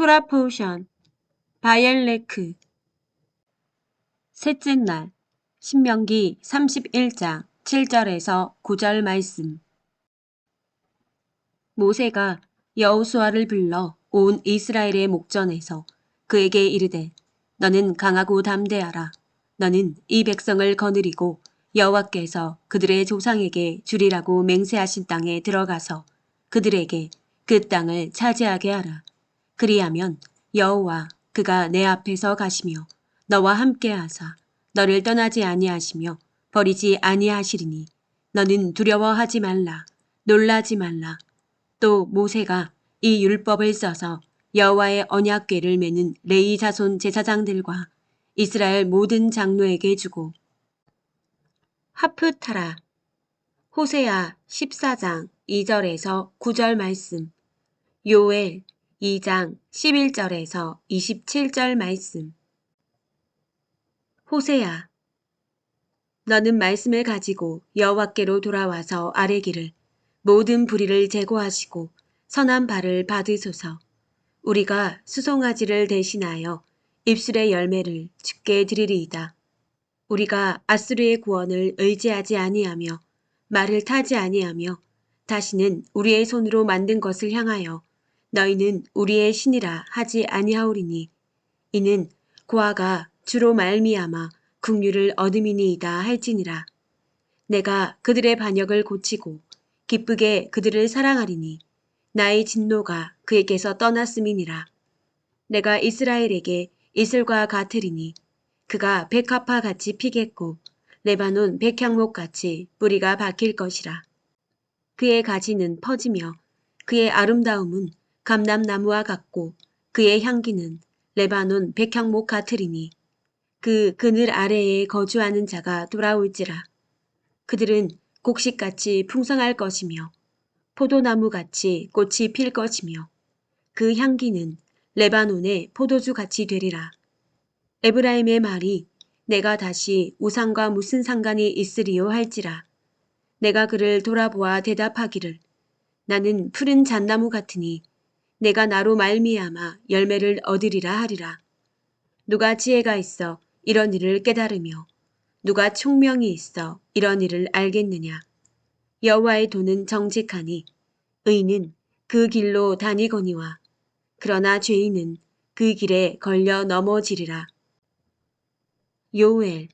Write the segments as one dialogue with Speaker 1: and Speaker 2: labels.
Speaker 1: 토라 포션 바엘레크. 셋째 날 신명기 31장 7절에서 9절 말씀. 모세가 여호수아를 불러 온 이스라엘의 목전에서 그에게 이르되 너는 강하고 담대하라. 너는 이 백성을 거느리고 여호와께서 그들의 조상에게 주리라고 맹세하신 땅에 들어가서 그들에게 그 땅을 차지하게 하라 그리하면 여호와 그가 내 앞에서 가시며 너와 함께 하사 너를 떠나지 아니하시며 버리지 아니하시리니 너는 두려워하지 말라 놀라지 말라. 또 모세가 이 율법을 써서 여호와의 언약궤를 매는 레이 자손 제사장들과 이스라엘 모든 장로에게 주고 하프타라 호세아 14장 2절에서 9절 말씀 요엘 2장 11절에서 27절 말씀 호세야 너는 말씀을 가지고 여호와께로 돌아와서 아뢰기를 모든 불의를 제거하시고 선한 발을 받으소서 우리가 수송아지를 대신하여 입술의 열매를 주께 드리리이다. 우리가 아수르의 구원을 의지하지 아니하며 말을 타지 아니하며 다시는 우리의 손으로 만든 것을 향하여 너희는 우리의 신이라 하지 아니하오리니 이는 고아가 주로 말미암아 국류를 얻음이니이다 할지니라. 내가 그들의 반역을 고치고 기쁘게 그들을 사랑하리니 나의 진노가 그에게서 떠났음이니라. 내가 이스라엘에게 이슬과 같으리니 그가 백합화 같이 피겠고 레바논 백향목 같이 뿌리가 박힐 것이라. 그의 가지는 퍼지며 그의 아름다움은 감람나무와 같고 그의 향기는 레바논 백향목 같으리니 그 그늘 아래에 거주하는 자가 돌아올지라. 그들은 곡식같이 풍성할 것이며 포도나무같이 꽃이 필 것이며 그 향기는 레바논의 포도주같이 되리라. 에브라임의 말이 내가 다시 우상과 무슨 상관이 있으리요 할지라. 내가 그를 돌아보아 대답하기를 나는 푸른 잣나무 같으니 내가 나로 말미암아 열매를 얻으리라 하리라. 누가 지혜가 있어 이런 일을 깨달으며 누가 총명이 있어 이런 일을 알겠느냐. 여호와의 도는 정직하니 의는 그 길로 다니거니와 그러나 죄인은 그 길에 걸려 넘어지리라. 요엘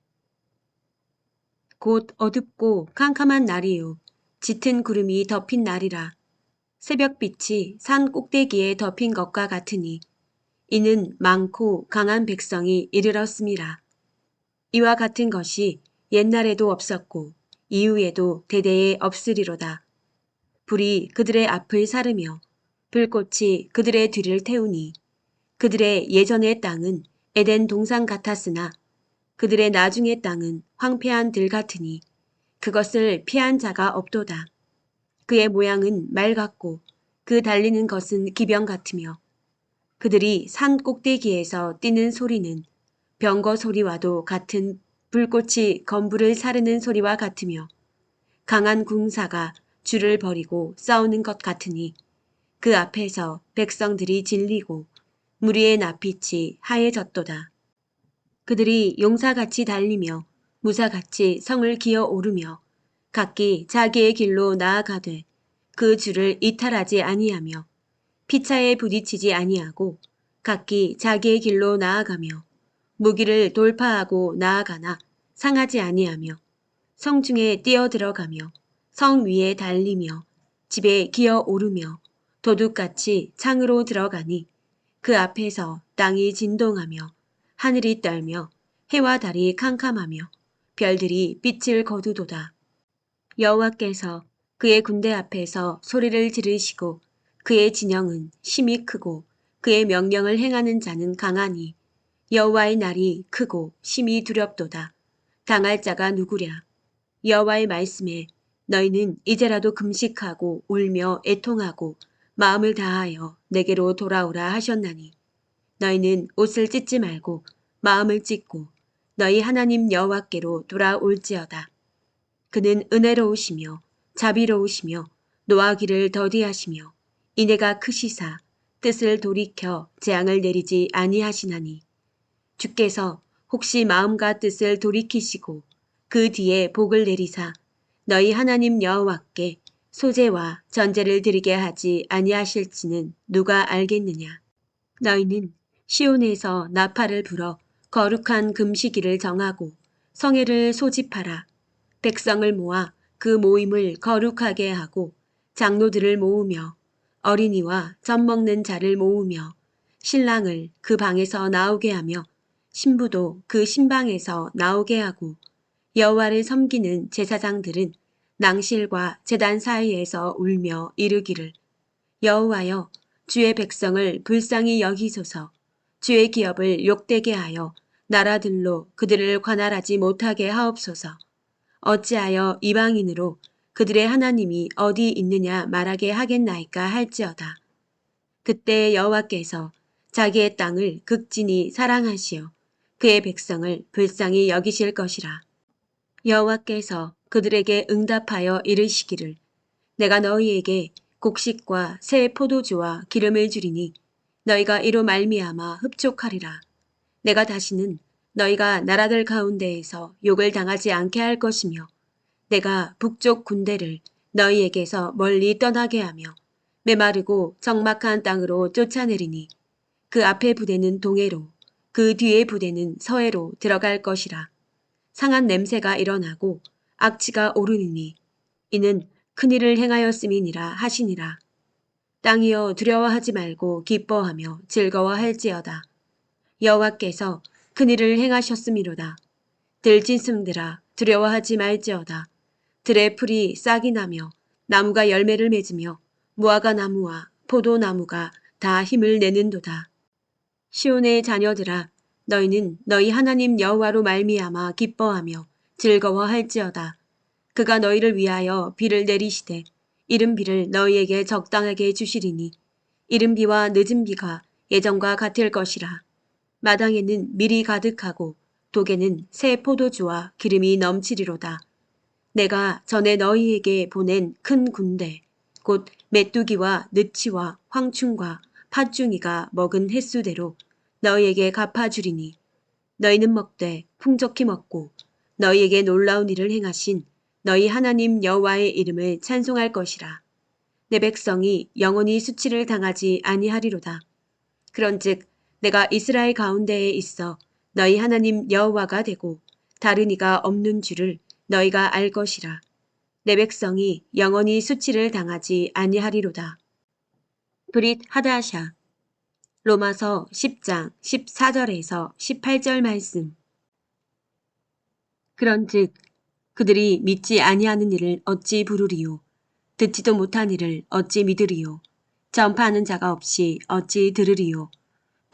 Speaker 1: 곧 어둡고 캄캄한 날이요 짙은 구름이 덮인 날이라. 새벽빛이 산 꼭대기에 덮인 것과 같으니 이는 많고 강한 백성이 이르렀음이라. 이와 같은 것이 옛날에도 없었고 이후에도 대대에 없으리로다. 불이 그들의 앞을 사르며 불꽃이 그들의 뒤를 태우니 그들의 예전의 땅은 에덴 동산 같았으나 그들의 나중의 땅은 황폐한 들 같으니 그것을 피한 자가 없도다. 그의 모양은 말 같고 그 달리는 것은 기병 같으며 그들이 산 꼭대기에서 뛰는 소리는 병거 소리와도 같은 불꽃이 건불을 사르는 소리와 같으며 강한 궁사가 줄을 버리고 싸우는 것 같으니 그 앞에서 백성들이 질리고 무리의 낯빛이 하얘졌도다. 그들이 용사같이 달리며 무사같이 성을 기어 오르며 각기 자기의 길로 나아가되 그 줄을 이탈하지 아니하며 피차에 부딪히지 아니하고 각기 자기의 길로 나아가며 무기를 돌파하고 나아가나 상하지 아니하며 성중에 뛰어 들어가며 성 위에 달리며 집에 기어 오르며 도둑같이 창으로 들어가니 그 앞에서 땅이 진동하며 하늘이 떨며 해와 달이 캄캄하며 별들이 빛을 거두도다. 여호와께서 그의 군대 앞에서 소리를 지르시고 그의 진영은 심히 크고 그의 명령을 행하는 자는 강하니 여호와의 날이 크고 심히 두렵도다. 당할 자가 누구랴. 여호와의 말씀에 너희는 이제라도 금식하고 울며 애통하고 마음을 다하여 내게로 돌아오라 하셨나니 너희는 옷을 찢지 말고 마음을 찢고 너희 하나님 여호와께로 돌아올지어다. 그는 은혜로우시며 자비로우시며 노하기를 더디하시며 이내가 크시사 뜻을 돌이켜 재앙을 내리지 아니하시나니 주께서 혹시 마음과 뜻을 돌이키시고 그 뒤에 복을 내리사 너희 하나님 여호와께 소재와 전제를 드리게 하지 아니하실지는 누가 알겠느냐? 너희는 시온에서 나팔을 불어 거룩한 금시기를 정하고 성회를 소집하라 백성을 모아 그 모임을 거룩하게 하고 장로들을 모으며 어린이와 젖 먹는 자를 모으며 신랑을 그 방에서 나오게 하며 신부도 그 신방에서 나오게 하고 여호와를 섬기는 제사장들은 낭실과 제단 사이에서 울며 이르기를 여호와여 주의 백성을 불쌍히 여기소서. 주의 기업을 욕되게 하여 나라들로 그들을 관할하지 못하게 하옵소서 어찌하여 이방인으로 그들의 하나님이 어디 있느냐 말하게 하겠나이까 할지어다. 그때 여호와께서 자기의 땅을 극진히 사랑하시어 그의 백성을 불쌍히 여기실 것이라. 여호와께서 그들에게 응답하여 이르시기를 내가 너희에게 곡식과 새 포도주와 기름을 주리니 너희가 이로 말미암아 흡족하리라. 내가 다시는 너희가 나라들 가운데에서 욕을 당하지 않게 할 것이며 내가 북쪽 군대를 너희에게서 멀리 떠나게 하며 메마르고 적막한 땅으로 쫓아내리니 그 앞에 부대는 동해로 그 뒤에 부대는 서해로 들어갈 것이라. 상한 냄새가 일어나고 악취가 오르니니 이는 큰일을 행하였음이니라 하시니라. 땅이여 두려워하지 말고 기뻐하며 즐거워할지어다. 여호와께서 큰 일을 행하셨음이로다. 들짐승들아 두려워하지 말지어다. 들의 풀이 싹이 나며 나무가 열매를 맺으며 무화과 나무와 포도나무가 다 힘을 내는도다. 시온의 자녀들아 너희는 너희 하나님 여호와로 말미암아 기뻐하며 즐거워할지어다. 그가 너희를 위하여 비를 내리시되 이른 비를 너희에게 적당하게 주시리니 이른 비와 늦은 비가 예전과 같을 것이라. 마당에는 밀이 가득하고 독에는 새 포도주와 기름이 넘치리로다. 내가 전에 너희에게 보낸 큰 군대 곧 메뚜기와 느치와 황충과 팥중이가 먹은 횟수대로 너희에게 갚아주리니 너희는 먹되 풍족히 먹고 너희에게 놀라운 일을 행하신 너희 하나님 여호와의 이름을 찬송할 것이라. 내 백성이 영원히 수치를 당하지 아니하리로다. 그런즉 내가 이스라엘 가운데에 있어 너희 하나님 여호와가 되고 다른 이가 없는 줄을 너희가 알 것이라. 내 백성이 영원히 수치를 당하지 아니하리로다. 브릿 하다샤. 로마서 10장 14절에서 18절 말씀. 그런즉 그들이 믿지 아니하는 일을 어찌 부르리요? 듣지도 못한 일을 어찌 믿으리요? 전파하는 자가 없이 어찌 들으리요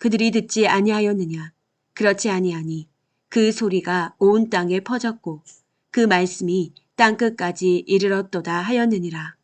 Speaker 1: 그들이 듣지 아니하였느냐? 그렇지 아니하니 그 소리가 온 땅에 퍼졌고 그 말씀이 땅 끝까지 이르렀도다 하였느니라